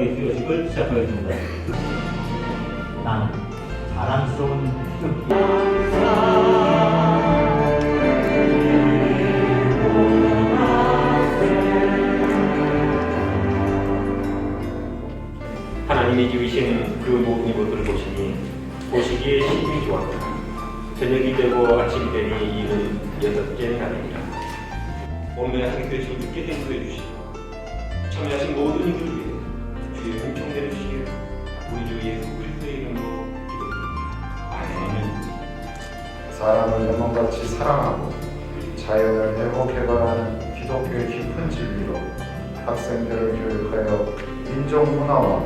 박사학위 수여식을 시작하겠습니다. 나는 자랑스러운 하나님이 지으신 그 모든 것들을 보시니 보시기에 심히 좋았다. 저녁이 되고 아침이 되니 이는 여섯째 하게 되시고 죽게 된 구해 주시고 참여하신 모든 위 해 주의 은총 내주시길 우리 주 예수 그리스도의 이름으로 기도드립니다. 사람을 영혼같이 사랑하고 자연을 회복해 가라는 기독교의 깊은 진리로 학생들을 교육하여 민족 문화와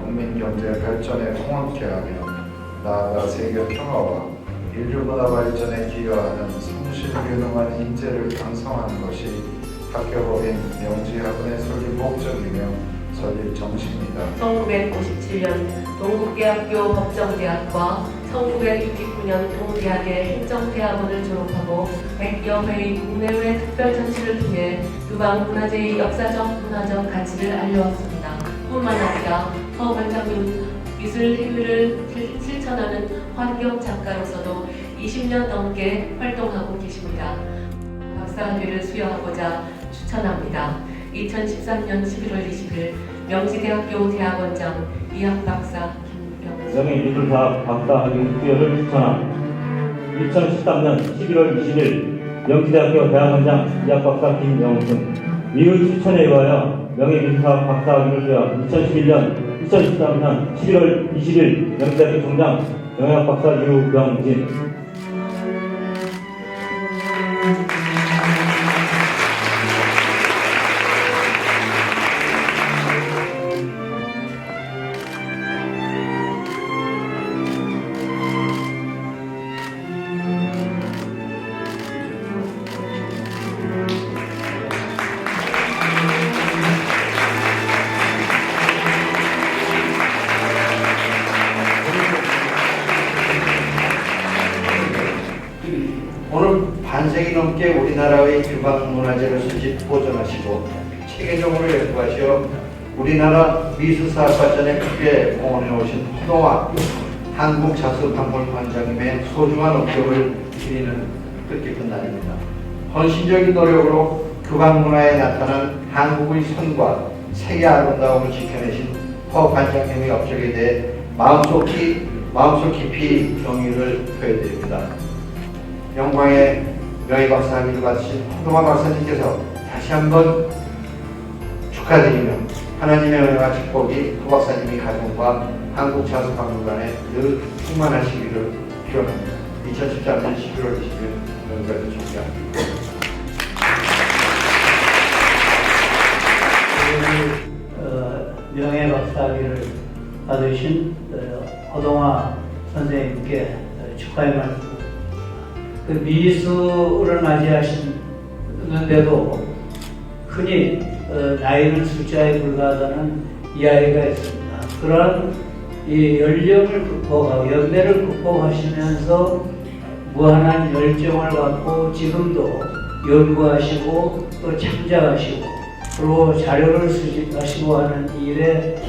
국민 경제 발전에 통합케 하며 나아가 세계 평화와 인류 문화 발전에 기여하는 성실균능한 인재를 양성하는 것이 학교법인 명지학원의 설립 목적이며 설립 정신입니다. 1957년 동국대학교 법정대학과 1969년 동대학의 행정대학원을 졸업하고 100여 회의 국내외 특별전시를 통해 유방 문화재의 역사적 문화적 가치를 알려왔습니다. 뿐만 아니라 허 원장님 미술 행위를 실- 실천하는 환경 작가로서도 20년 넘게 활동하고 계십니다. 박사학위를 수여하고자 추천합니다. 2013년 11월 20일 명지대학교 대학원장 이학 박사. 김병수 명예미술사학 박사 학위 수여를 추천함. 2013년 11월 20일 명지대학교 대학원장 이학 박사 김영순. 이의 추천에 의하여 명예미술사학 박사 학위를 수여 2011년 2013년 11월 20일 명지대학교 총장 영양 박사 유병진 우리나라의 유방 문화재를 수집 보존하시고 체계적으로 연구하시어 우리나라 미술사학 발전에 크게 공헌해 오신 허동화 한국자수박물관장님의 소중한 업적을 드리는 뜻깊은 날입니다. 헌신적인 노력으로 교감 문화에 나타난 한국의 선과 세계 아름다움을 지켜내신 허 관장님의 업적에 대해 마음속 깊이, 마음속 깊이 경의를 표해드립니다. 영광의 명예 박사학위를 받으신 허동화 박사님께서 다시 한번 축하드리며 하나님의 은혜와 축복이 허 박사님의 가정과 한국자수박물관에 늘 충만하시기를 기원합니다. 2013년 11월 20일 여기까지 준비합니다. 어, 명예 박사학위를 받으신 어, 허동화 선생님께 어, 축하의 말씀. 그 미술을 맞이하시는데도 흔히 어, 나이는 숫자에 불과하다는 이야기가 있습니다. 그런 이 연령을 극복하고 연배를 극복하시면서 무한한 열정을 갖고 지금도 연구하시고 또 창작하시고 그리고 자료를 수집하시고 하는 일에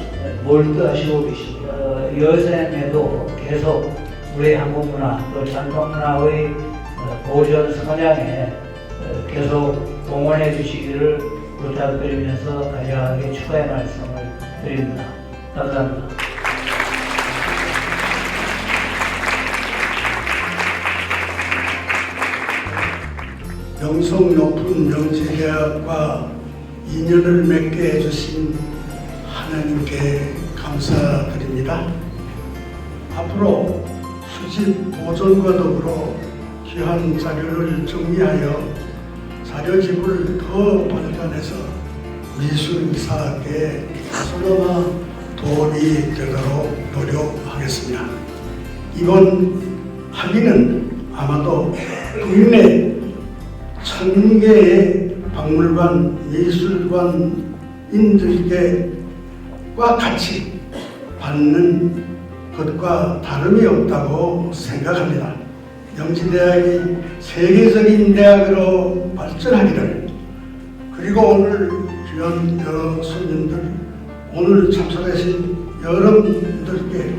몰두하시고 계십니다. 어, 여생에도 계속 우리 한국 문화 또 전통 문화의 어, 보존 선양에 어, 계속 동원해 주시기를 부탁드리면서 간략하게 축하의 말씀을 드립니다. 감사합니다. 명성 높은 명지대학과 인연을 맺게 해주신 하나님께 감사드립니다. 앞으로 수집 보존과 더불어 귀한 자료를 정리하여 자료집을 더 발간해서 미술사학에 서로나 도움이 되도록 노력하겠습니다. 이번 학위는 아마도 국내 천 개의 박물관 미술관인들과 같이 받는 것과 다름이 없다고 생각합니다. 명지대학이 세계적인 대학으로 발전하기를 그리고 오늘 귀한 여러 손님들, 오늘 참석하신 여러분들께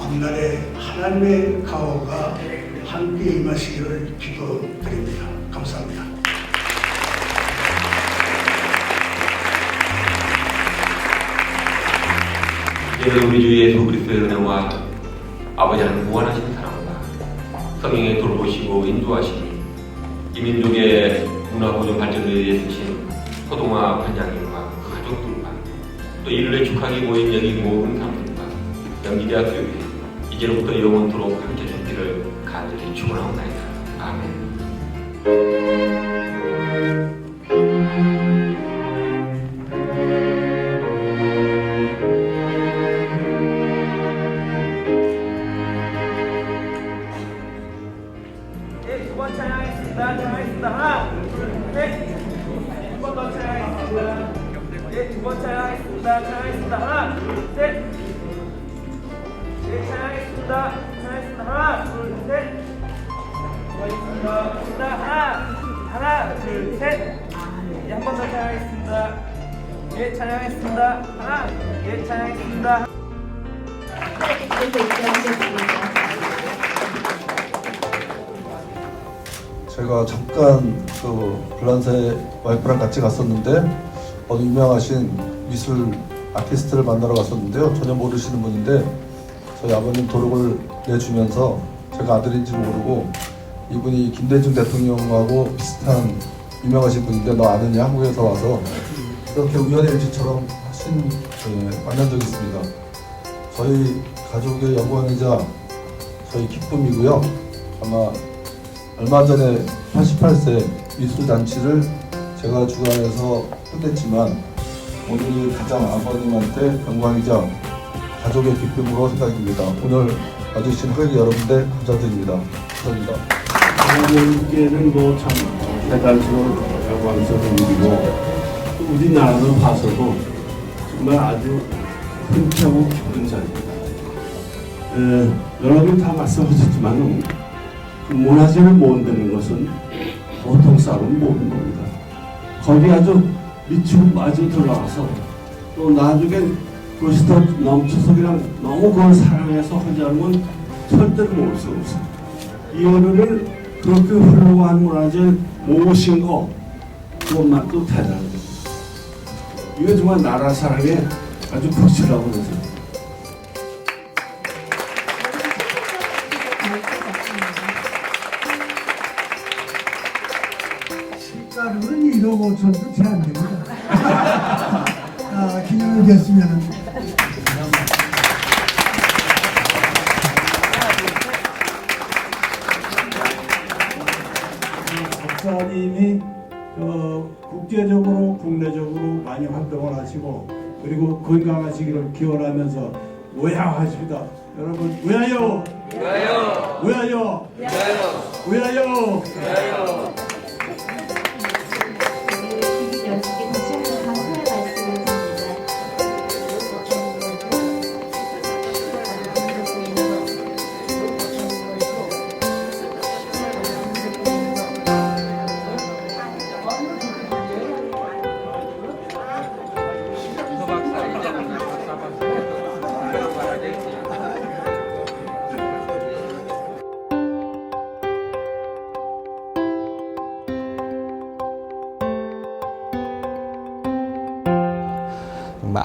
앞날에 하나님의 가호가 함께 임하시기를 기도드립니다. 감사합니다. 우리 주 예수 그리스도의 은혜와 아버지 하나님 무한하신 성령의 돌보시고 인도하심이 이 민족의 문화 보존 발전을 위해 쓰신 호동아 관장님과 그 가족들과 또 이를 축하하기 모인 여기 모든 사람들과 연기대학교 에 이제로부터 영원토록 함께 주기를 간절히 축원하옵나이다. 아멘. 셋. 네, 한번 더 찬양하겠습니다. 네, 찬양하겠습니다. 하나, 네, 찬양하겠습니다. 제가 잠깐 그 블란세 와이프랑 같이 갔었는데 어느 유명하신 미술 아티스트를 만나러 갔었는데요. 전혀 모르시는 분인데 저희 아버님 도록을 내주면서 제가 아들인지 모르고 이분이 김대중 대통령하고 비슷한 유명하신 분인데 너 아느냐 한국에서 와서 그렇게 우연의 일치처럼 하신 예, 만난 적이 있습니다. 저희 가족의 영광이자 저희 기쁨이고요. 아마 얼마 전에 88세 미술 잔치를 제가 주관해서 끝냈지만 오늘이 가장 아버님한테 영광이자 가족의 기쁨으로 생각됩니다. 오늘 와주신 회의 여러분들 감사드립니다. 감사합니다. 하나님께는 뭐참 영광스러운 일이고 또 우리나라로 봐서도 정말 아주 흔쾌하고 기쁜 자리입니다. 에, 여러분 다 말씀하셨지만 그 문화재를 모은다는 것은 보통 사람은 모르는 겁니다. 거기 아주 미치고 빠지고 들어가서 또 나중에 그것이 더 넘쳐서 그냥 너무 그걸 사랑해서 하자는 건 절대로 모을 수 없어요. 이거를 그렇게 훌륭한 문화재를 모으신 거 그것만 또 대단한 겁니다. 이거 정말 나라 사랑에 아주 극치라고 그러세요. 시가로는 1억 5천도 제한됩니다. 아, 기념이 됐으면 목사님이 어, 국제적으로 국내적으로 많이 활동을 하시고 그리고 건강하시기를 기원하면서 우야하십니다. 여러분 우야요. 우야요. 우야요. 우야요. 우야요. 여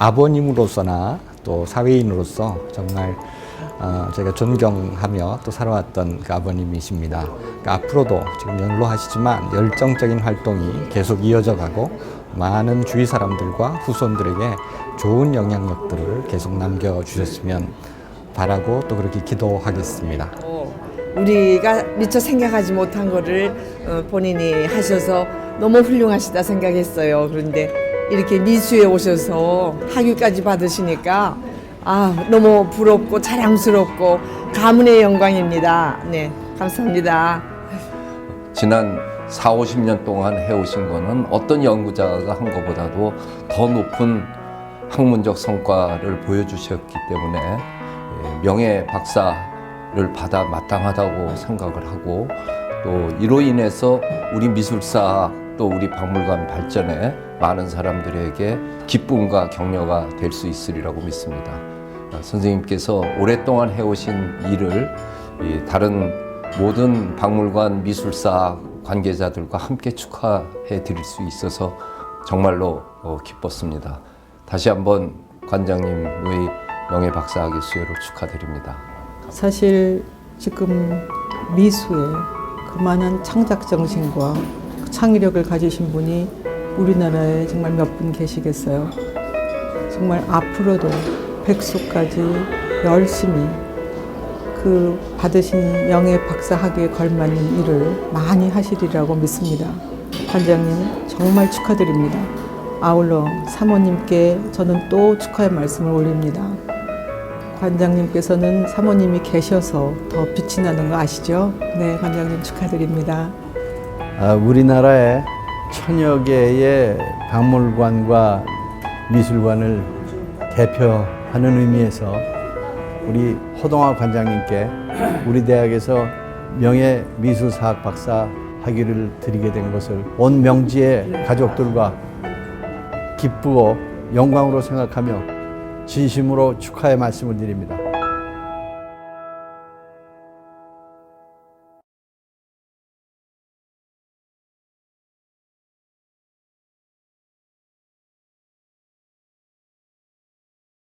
아버님으로서나 또 사회인으로서 정말 어, 제가 존경하며 또 살아왔던 그 아버님이십니다. 그 앞으로도 지금 연로하시지만 열정적인 활동이 계속 이어져 가고 많은 주위 사람들과 후손들에게 좋은 영향력들을 계속 남겨주셨으면 바라고 또 그렇게 기도하겠습니다. 우리가 미처 생각하지 못한 거를 어, 본인이 하셔서 너무 훌륭하시다 생각했어요. 그런데 이렇게 미수에 오셔서 학위까지 받으시니까 아 너무 부럽고 자랑스럽고 가문의 영광입니다. 네, 감사합니다. 지난 4, 50년 동안 해오신 거는 어떤 연구자가 한 것보다도 더 높은 학문적 성과를 보여주셨기 때문에 예, 명예 박사를 받아 마땅하다고 생각을 하고 또 이로 인해서 우리 미술사 또 우리 박물관 발전에 많은 사람들에게 기쁨과 격려가 될 수 있으리라고 믿습니다. 아, 선생님께서 오랫동안 해오신 일을 이 다른 모든 박물관 미술사 관계자들과 함께 축하해 드릴 수 있어서 정말로 어, 기뻤습니다. 다시 한번 관장님의 명예 박사학위 수여를 축하드립니다. 사실 지금 미수에 그만한 창작 정신과 창의력을 가지신 분이 우리나라에 정말 몇 분 계시겠어요. 정말 앞으로도 백수까지 열심히 그 받으신 명예 박사 학위에 걸맞는 일을 많이 하시리라고 믿습니다. 관장님 정말 축하드립니다. 아울러 사모님께 저는 또 축하의 말씀을 올립니다. 관장님께서는 사모님이 계셔서 더 빛이 나는 거 아시죠? 네, 관장님 축하드립니다. 아, 우리나라에 천여 개의 박물관과 미술관을 대표하는 의미에서 우리 호동화 관장님께 우리 대학에서 명예 미술사학 박사 학위를 드리게 된 것을 온 명지의 가족들과 기쁘고 영광으로 생각하며 진심으로 축하의 말씀을 드립니다.